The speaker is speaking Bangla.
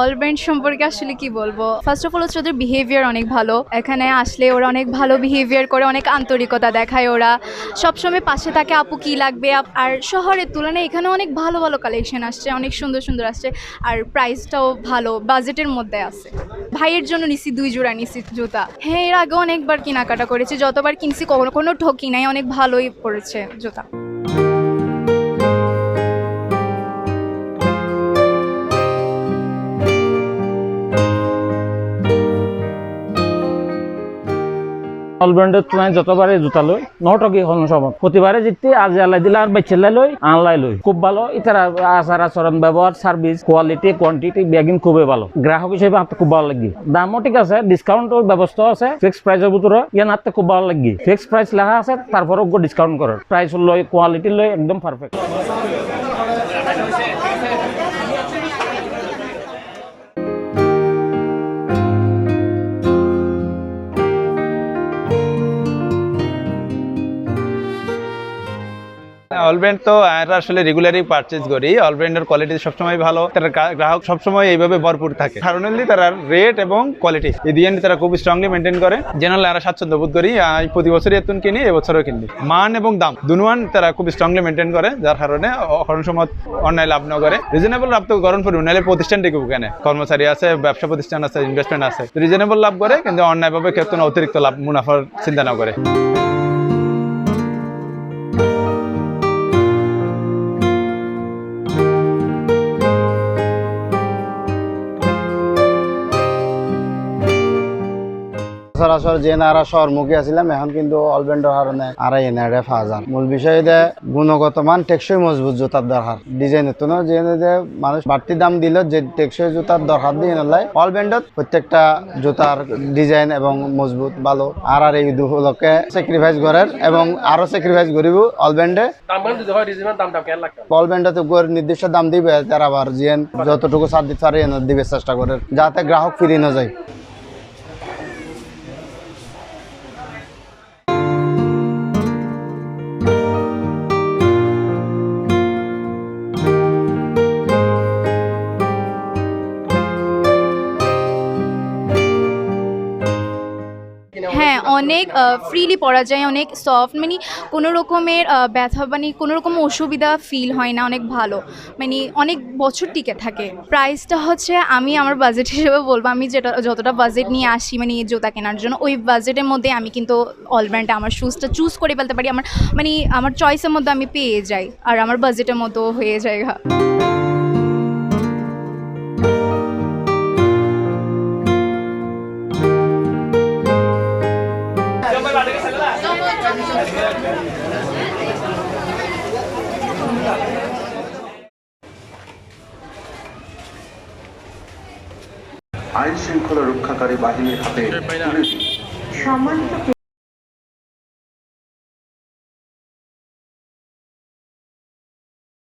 অল সম্পর্কে আসলে কি বলব? ফার্স্ট অফ অল হচ্ছে ওদের বিহেভিয়ার অনেক ভালো। এখানে আসলে ওরা অনেক ভালো বিহেভিয়ার করে, অনেক আন্তরিকতা দেখায় ওরা। সবসময় পাশে থাকে, আপু, কি লাগবে? আর শহরের তুলনায় এখানে অনেক ভালো ভালো কালেকশন আসছে, অনেক সুন্দর সুন্দর আসছে। আর প্রাইসটাও ভালো বাজেটের মধ্যে আছে। ভাইয়ের জন্য নিছি দুই জোড়া, নিছি জুতা। হ্যাঁ এর আগে অনেকবার কেনাকাটা করেছি। যতবার কিনছি, কখনো কোনো ঠকি নাই, অনেক ভালোই পড়েছে জুতা। অল ব্র্যান্ডের তুলনায় যতবারে জুতা লই নটকি হন সব প্রতিবারে জিততে, আজ আলাই দিলে আর বেচেলাই লই আনলাই লই। খুব ভালো, ইতারা আচার আচরণ, ব্যবহার সার্ভিস কোয়ালিটি কোয়ান্টিটি বেগিন খুবই ভালো। গ্রাহক হিসেবে আমার খুব ভালো লাগি। দামও ঠিক আছে ডিসকাউন্টের ব্যবস্থা আছে ফিক্স প্রাইসের ভিতরে, ইয়ান হাতে খুব ভালো লাগি। ফিক্স প্রাইস লেখা আছে, তারপরেও ডিসকাউন্ট করে প্রাইস লই কোয়ালিটি লই, একদম পারফেক্ট অলব্র্যান্ড তো আমরা আসলে রেগুলারই পারচেজ করি। অলব্র্যান্ডের কোয়ালিটি সবসময় ভালো। তার গ্রাহক সবসময় এইভাবে ভরপুর থাকে। কারণলি তারা রেট এবং কোয়ালিটি এই দুই নিয়ে তারা খুব স্ট্রংলি মেনটেন করে। জেনারেল আমরা স্বাচ্ছন্দ্য বোধ করি। প্রতি বছরই এতুন কিনি এবছরও কিনি মান এবং দাম। দুনুয়ান তারা খুব স্ট্রংলি মেনটেন করে, যার কারণে অখন সময় অন্যায় লাভ না করে। রিজনেবল লাভ তো গরম পড়বে নাহলে প্রতিষ্ঠান টিকে কেনে। কর্মচারী আছে, ব্যবসা প্রতিষ্ঠান আছে ইনভেস্টমেন্ট আছে। রিজনেবল লাভ করে, কিন্তু অন্যায়ভাবে ক্ষেত্রে অতিরিক্ত লাভ মুনাফার চিন্তা না করে। সরাসরি যে নারা শহর মুখে আসছিলাম এখন কিন্তু অলবেন্ডর কারণে আড়াই এনে আড়াই পাওয়া হাজার মূল বিষয় যে গুণগত মান টেকসই মজবুত জুতার দরকার। ডিজাইনের তো যে যে মানুষ বাড়তি দাম দিল যে টেকসই জুতার দরকার দিয়ে নলাই অলবেন্ডত প্রত্যেকটা জুতার ডিজাইন এবং মজবুত ভালো। আর আর এই দুগুলোকে স্যাক্রিফাইস করার এবং আরও স্যাক্রিফাইস করিব অলবেন্ডে অলবেন্ডে তো নির্দিষ্ট দাম দিবে তার আবার জিয়েন। যতটুকু সার দিতে পারে এনে দিবে চেষ্টা করে যাতে গ্রাহক ফিরে না যায়। অনেক ফ্রিলি পরা যায়, অনেক সফট মানে কোনো রকমের ব্যথা মানে কোনো রকম অসুবিধা ফিল হয় না, অনেক ভালো। মানে অনেক বছর টিকে থাকে। প্রাইসটা হচ্ছে আমি আমার বাজেট হিসেবে বলব, আমি যেটা, যতটা বাজেট নিয়ে আসি মানে জুতা কেনার জন্য, ওই বাজেটের মধ্যে আমি কিন্তু অলব্র্যান্ডে আমার শুজটা চুজ করে ফেলতে পারি। আমার মানে আমার চয়েসের মধ্যে আমি পেয়ে যাই, আর আমার বাজেটের মতো হয়ে যায় আইন শৃঙ্খলা রক্ষাকারী বাহিনীর হাতে সম্মানিত